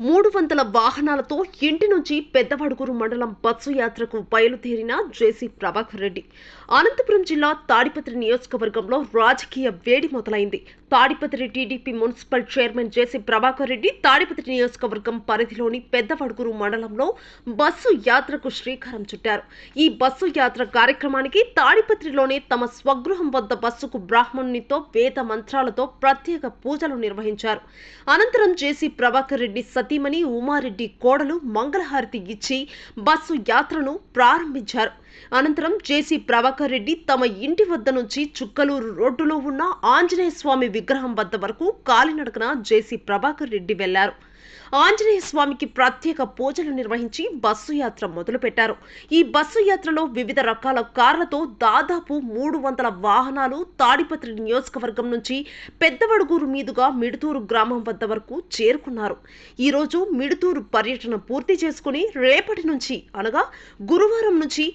మూడు వందల వాహనాలతో ఇంటి నుంచి పెద్దవడుగురు మండలం బస్సు యాత్రకు బయలుదేరిన జేసీ ప్రభాకర్ రెడ్డి. అనంతపురం జిల్లా తాడిపత్రి నియోజకవర్గంలో రాజకీయ వేడి మొదలైంది. Tadipatri TDP municipal chairman JC Prabhakar Reddy Tadipatri నియోజకవర్గం పరిధిలోని పెద్దవడుగురు మండలంలో బస్సు యాత్రకు శ్రీకారం చుట్టారు. ఈ బస్సు యాత్ర కార్యక్రమానికి తాడిపత్రిలోనే తమ స్వగృహం వద్ద బస్సుకు బ్రాహ్మణునితో వేద మంత్రాలతో ప్రత్యేక పూజలు నిర్వహించారు. అనంతరం జేసీ ప్రభాకర్ రెడ్డి సతీమణి ఉమారెడ్డి కోడలు మంగళహారతి ఇచ్చి బస్సు యాత్రను ప్రారంభించారు. అనంతరం జేసీ ప్రభాకర్ రెడ్డి తమ ఇంటి వద్ద నుంచి చుక్కలూరు రోడ్డులో ఉన్న ఆంజనేయ స్వామి విగ్రహం వద్ద వరకు కాలినడకన జేసీ ప్రభాకర్ రెడ్డి వెళ్ళారు. ఆంజనేయ స్వామికి ప్రత్యేక పూజలు నిర్వహించి బస్సు యాత్ర మొదలుపెట్టారు. ఈ బస్సు యాత్రలో వివిధ రకాల కార్లతో దాదాపు మూడు వందల వాహనాలు తాడిపత్రి నియోజకవర్గం నుంచి పెద్దవడుగూరు మీదుగా మిడుతూరు గ్రామం వద్ద వరకు చేరుకున్నారు. ఈరోజు మిడుతూరు పర్యటన పూర్తి చేసుకుని రేపటి నుంచి అనగా గురువారం నుంచి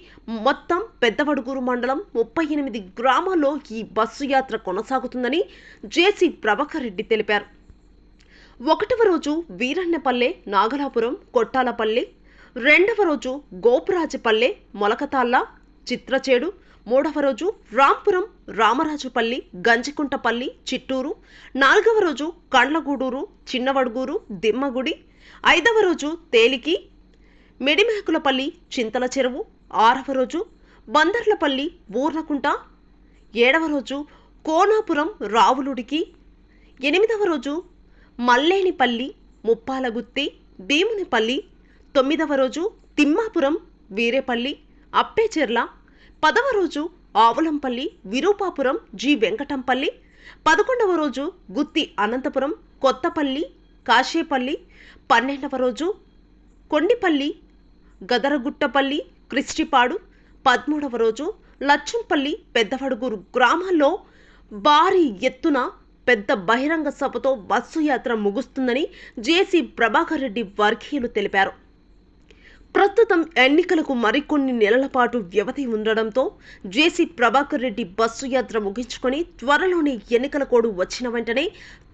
మొత్తం పెద్దవడుగూరు మండలం ముప్పై ఎనిమిది గ్రామాల్లో ఈ బస్సు యాత్ర కొనసాగుతుందని జేసీ ప్రభాకర్ రెడ్డి తెలిపారు. ఒకటవ రోజు వీరన్నపల్లె నాగలాపురం కొట్టాలపల్లి. రెండవ రోజు గోపురాజపల్లె మొలకతాళ్ళ చిత్రచేడు. మూడవ రోజు రాంపురం రామరాజుపల్లి గంజికుంటపల్లి చిట్టూరు. నాలుగవ రోజు కండ్లగూడూరు చిన్నవడుగూరు దిమ్మగుడి. ఐదవ రోజు తేలికి మిడిమేకులపల్లి చింతల చెరువు. ఆరవ రోజు బందర్లపల్లి బూర్నకుంట ఏడవ రోజు కోనాపురం రావులుడికి. ఎనిమిదవ రోజు మల్లేనిపల్లి ముప్పాలగుత్తి భీమునిపల్లి తొమ్మిదవ రోజు తిమ్మాపురం వీరేపల్లి అప్పేచెర్ల పదవ రోజు ఆవులంపల్లి విరూపాపురం జి. వెంకటంపల్లి పదకొండవ రోజు గుత్తి అనంతపురం కొత్తపల్లి కాశేపల్లి పన్నెండవ రోజు కొండిపల్లి గదరగుట్టపల్లి క్రిస్టిపాడు పదమూడవ రోజు లచ్చంపల్లి పెద్దవడుగురు గ్రామాల్లో భారీ ఎత్తున పెద్ద బహిరంగ సభతో బస్సు యాత్ర ముగుస్తుందని జేసీ ప్రభాకర్ రెడ్డి వర్గీయులు తెలిపారు. ప్రస్తుతం ఎన్నికలకు మరికొన్ని నెలల పాటు వ్యవధి ఉండడంతో జేసీ ప్రభాకర్ రెడ్డి బస్సు యాత్ర ముగించుకొని త్వరలోనే ఎన్నికల కోడ్ వచ్చిన వెంటనే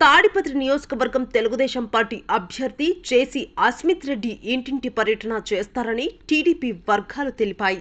తాడిపత్రి నియోజకవర్గం తెలుగుదేశం పార్టీ అభ్యర్థి జేసీ అస్మిత్ రెడ్డి ఇంటింటి పర్యటన చేస్తారని టీడీపీ వర్గాలు తెలిపాయి.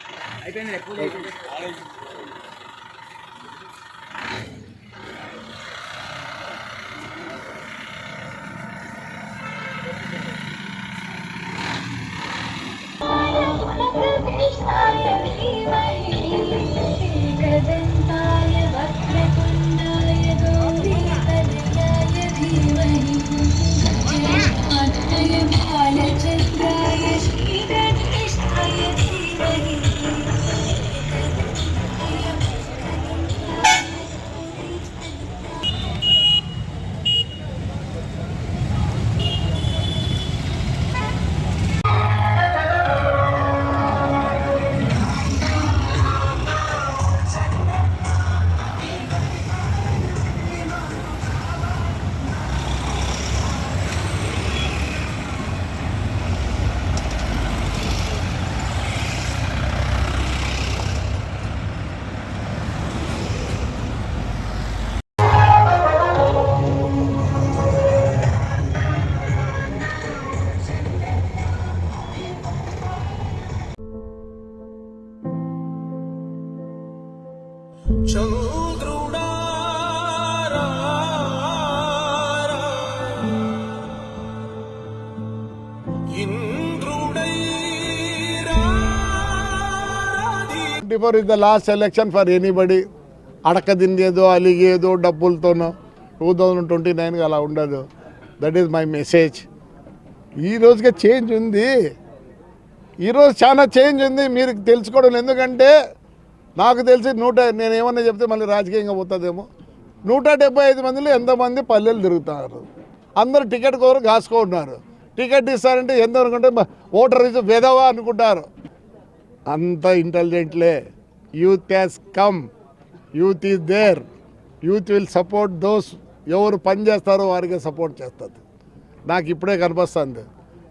అయిపోయింది. ఎప్పుడు before is the last election for anybody అడక తిందేదో అలిగేదో డబ్బులతోనో. టూ థౌజండ్ ట్వంటీ నైన్కి అలా ఉండదు. దట్ ఈస్ మై మెసేజ్ ఈ రోజుగా చేంజ్ ఉంది. ఈరోజు చాలా చేంజ్ ఉంది. మీరు తెలుసుకోవడం ఎందుకంటే నాకు తెలిసి నూట నేను ఏమన్నా చెప్తే మళ్ళీ రాజకీయంగా పోతుందేమో. నూట డెబ్బై ఐదు మందిలో ఎంతమంది పల్లెలు తిరుగుతారు? అందరు టికెట్ కోరు కాసుకుంటున్నారు టికెట్ ఇస్తారంటే ఎంత అనుకుంటే ఓటర్ రిజర్వ్ వెదవా అనుకుంటారు. అంత ఇంటెలిజెంట్లే youth has come youth is there youth will support those ఎవరు పని చేస్తారో వారికి సపోర్ట్ చేస్తుంది. నాకు ఇప్పుడే కనిపిస్తుంది.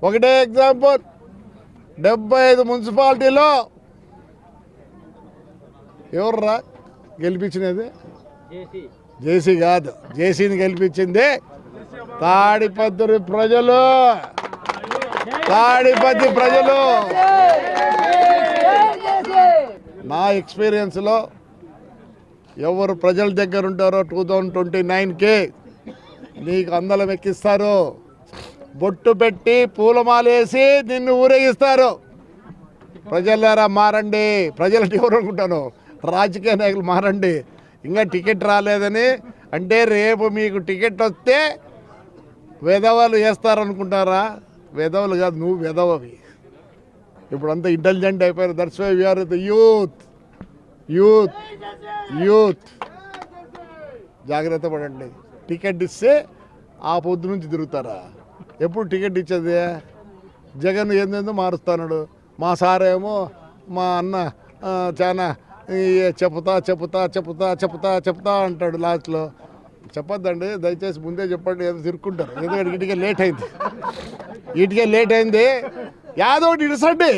ఒకటే ఎగ్జాంపుల్ డెబ్బై ఐదు మున్సిపాలిటీలో ఎవర్రా గెలిపించినది? జేసీ కాదు. జేసీని గెలిపించింది తాడిపత్రి ప్రజలు. తాడిపత్రి ప్రజలు. నా ఎక్స్పీరియన్స్లో ఎవరు ప్రజల దగ్గర ఉంటారో టూ థౌజండ్ ట్వంటీ నైన్కి నీకు అందలం ఎక్కిస్తారు. బొట్టు పెట్టి పూలమాలేసి నిన్ను ఊరేగిస్తారు. ప్రజలారా మారండి. ప్రజలు ఎవరు అనుకుంటాను రాజకీయ నాయకులు మారండి. ఇంకా టికెట్ రాలేదని అంటే రేపు మీకు టికెట్ వస్తే వెధవలు వేస్తారనుకుంటారా? వెధవలు కాదు నువ్వు వెధవవి ఇప్పుడు అంతా ఇంటెలిజెంట్ అయిపోయారు that's why we are the youth youth youth జాగ్రత్త పడండి. టికెట్ ఇస్తే ఆ పొద్దు నుంచి తిరుగుతారా? ఎప్పుడు టికెట్ ఇచ్చేది? జగన్ ఏందేందో మారుస్తాడు మా సారేమో మా అన్న చాలా చెప్తా చెప్తా చెప్తా చెప్తా చెప్తా అంటాడు లాస్ట్లో చెప్పొద్దండి దయచేసి ముందే చెప్పండి. ఏదో తిరుక్కుంటారు. ఎందుకంటే ఇటుకే లేట్ అయింది. ఇటుకే లేట్ అయింది. యాదో ఒకటి ఇడసండి.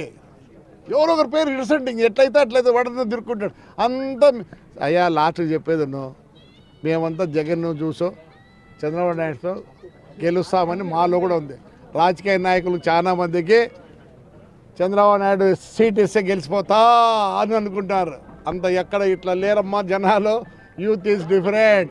ఎవరో ఒకరి పేరు ఇడసండి. ఇంక ఎట్లయితే అట్లయితే వాడితో తిరుక్కుంటాడు. అంతా అయ్యా లాస్ట్ చెప్పేది నువ్వు మేమంతా జగన్ను చూసో చంద్రబాబు నాయుడుతో గెలుస్తామని మాలో కూడా ఉంది. రాజకీయ నాయకులు చాలా మందికి చంద్రబాబు నాయుడు సీట్ ఇస్తే గెలిచిపోతా అని అనుకుంటారు. అంత ఎక్కడ ఇట్లా లేరమ్మా జనాలు? Youth is different